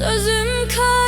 Sözüm kal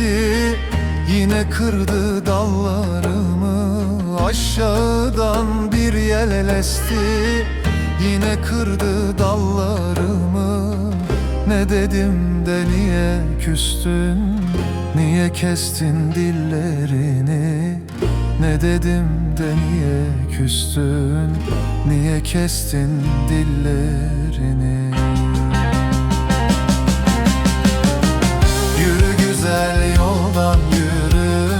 esti Yine kırdı dallarımı Aşağıdan bir yel esti Yine kırdı dallarımı Ne dedim de niye küstün? Niye kestin dillerini? Ne dedim de niye küstün? Niye kestin dillerini yoldan yürü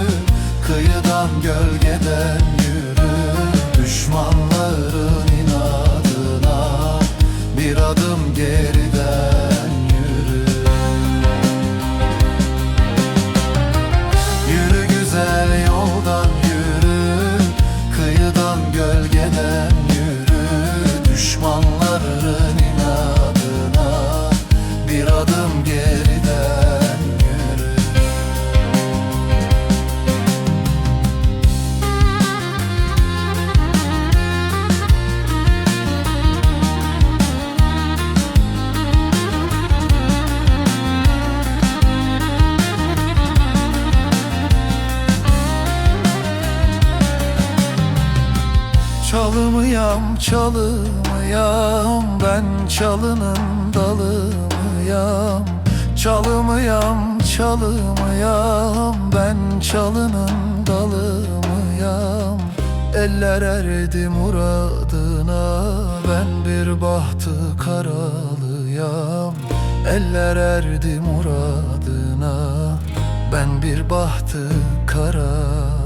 Kıyıdan gölgeden yürü. Düşmanların inadına Bir adım geriden yürü. Yürü güzel yoldan yürü Kıyıdan gölgeden yürü. Düşmanların inadına Bir adım geriden Çalımıyam çalımıyam ben çalının dalımıyam Çalımıyam çalımıyam ben çalının dalımıyam Eller erdi muradına ben bir bahtı karalıyam Eller erdi muradına ben bir bahtı karalıyam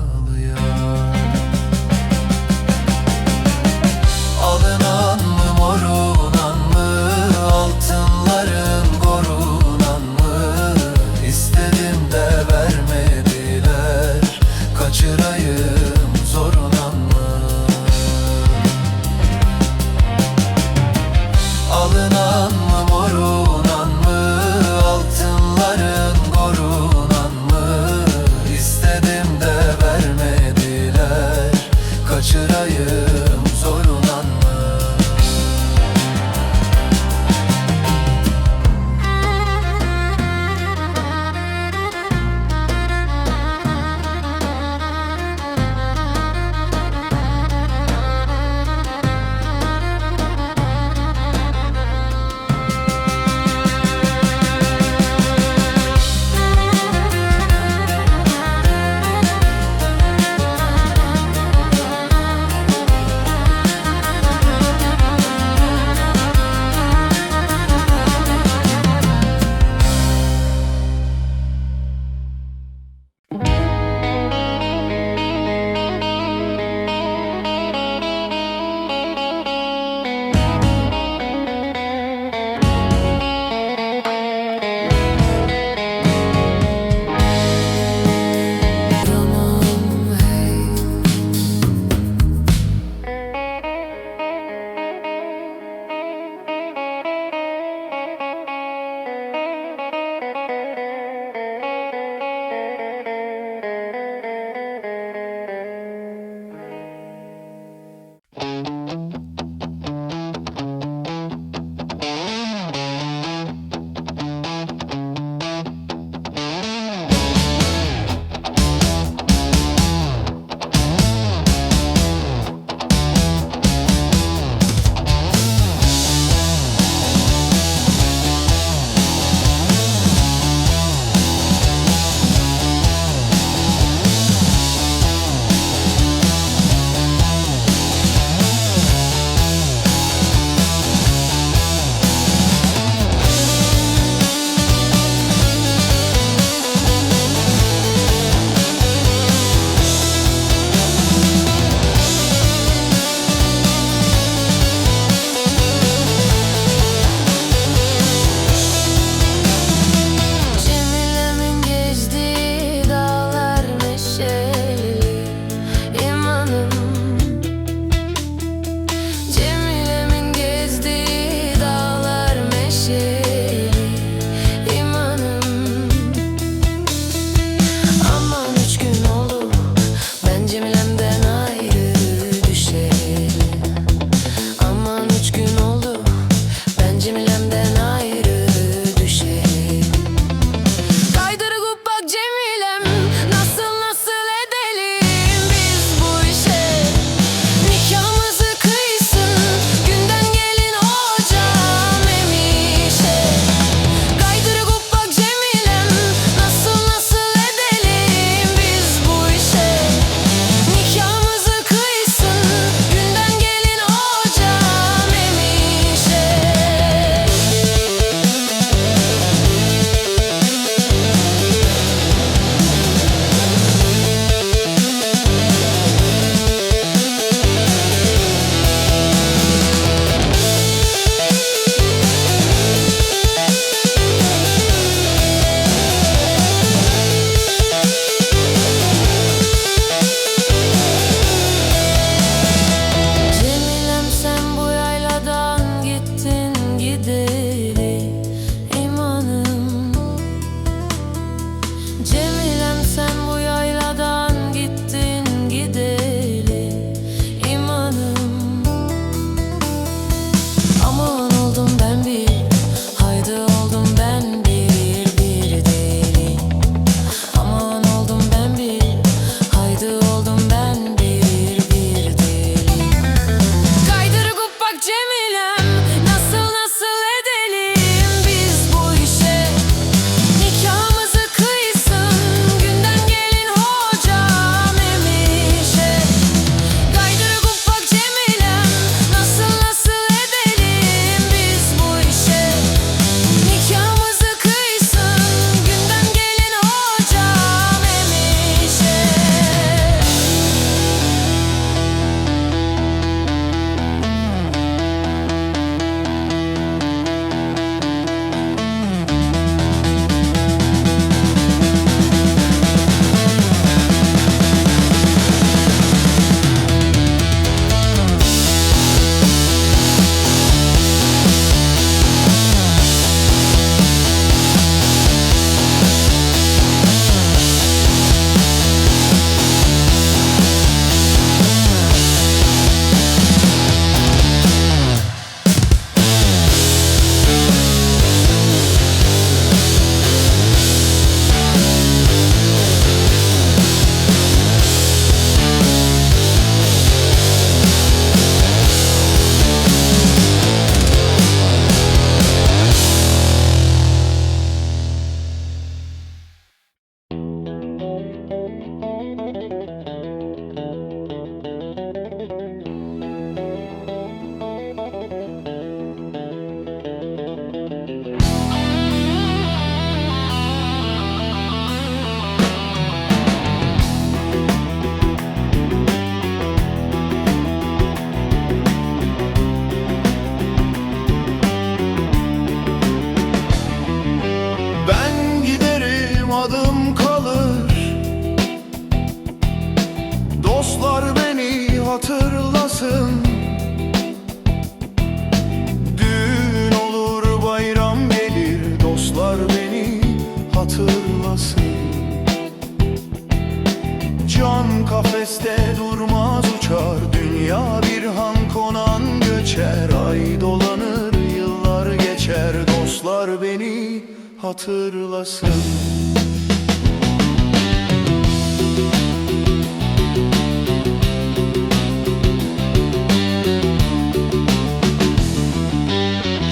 Can kafeste durmaz uçar Dünya bir han konan göçer. Ay dolanır yıllar geçer Dostlar beni hatırlasın.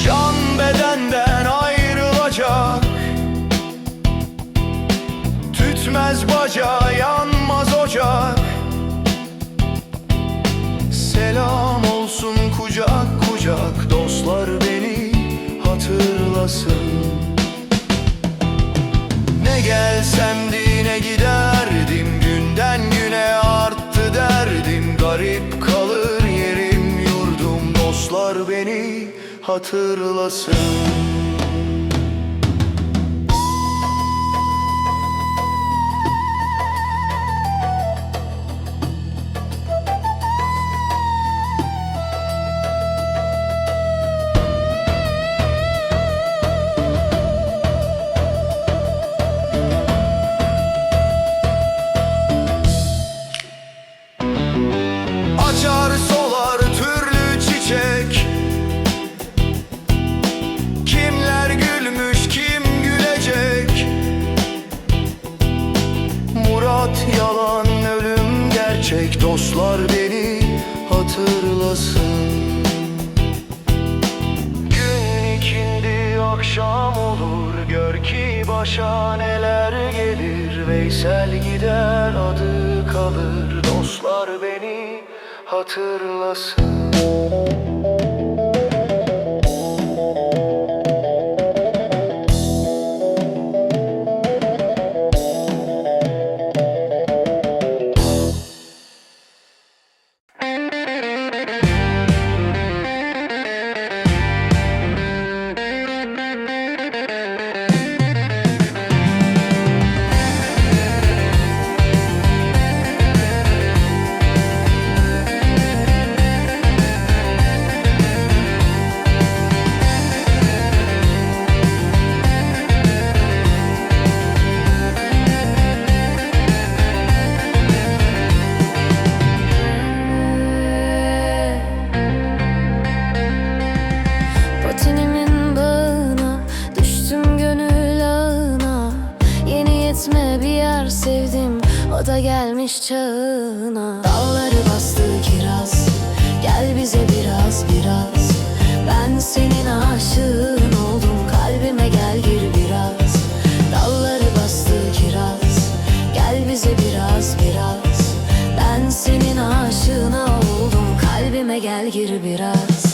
Can bedenden ayrılacak Tütmez baca yanmaz kucak Dostlar beni hatırlasın. Ne gelsem ne giderdim Günden güne arttı derdim. Garip kalır yerim yurdum Dostlar beni hatırlasın Murat yalan ölüm gerçek Dostlar beni hatırlasın. Gün ikindi akşam olur Gör ki başa neler gelir. Veysel gider adı kalır Dostlar beni hatırlasın biraz biraz. Ben senin aşığına oldum. Kalbime gel gir biraz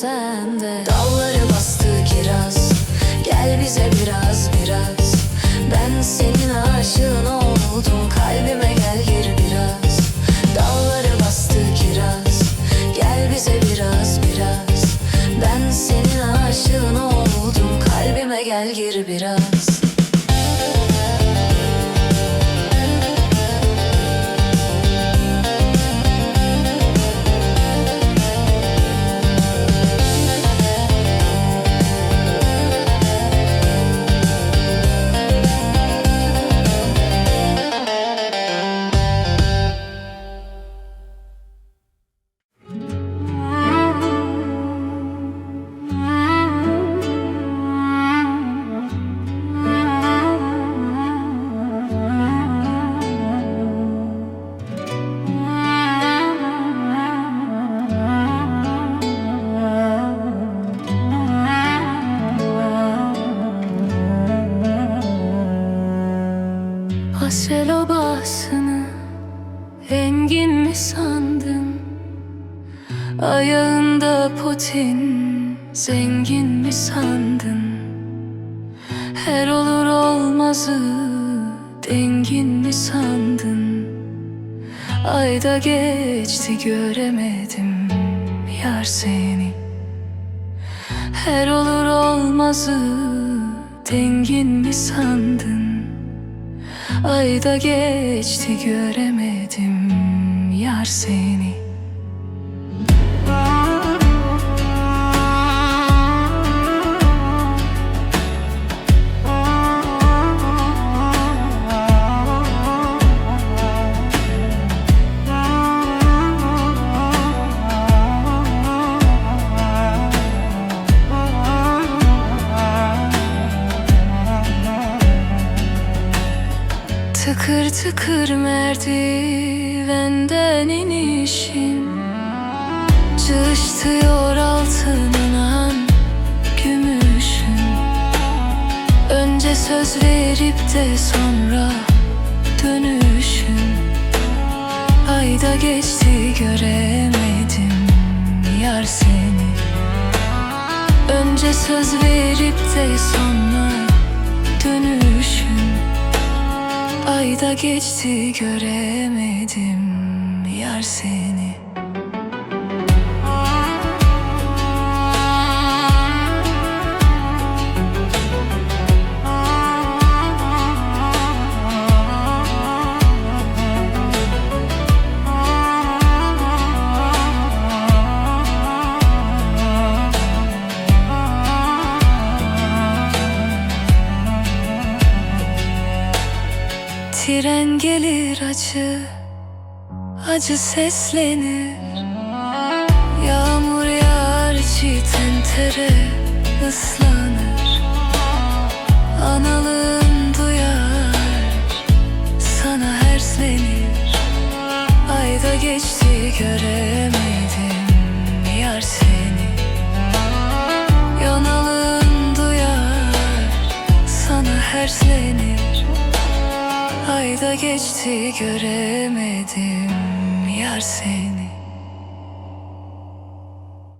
sende. Dalları bastı kiraz. Gel bize biraz biraz. Ben senin aşığın oldum Yar seni. Her olur olmazı Dengin mi sandın? Ayda geçti göremedim Yar seni Tıkır merdivenden inişim. Cıştıyor altından gümüşüm. Önce söz verip de sonra dönüşüm. Ayda geçti göremedim yar seni. Önce söz verip de sonra dönüşüm Ayda geçti göremedim yar seni Tren gelir acı Acı seslenir. Yağmur yağar çiten tere ıslanır. Analığın duyar Sana herslenir. Ayda geçti göremedim Yar seni. Yanalığın duyar Sana herslenir Ayda geçti göremedim yar seni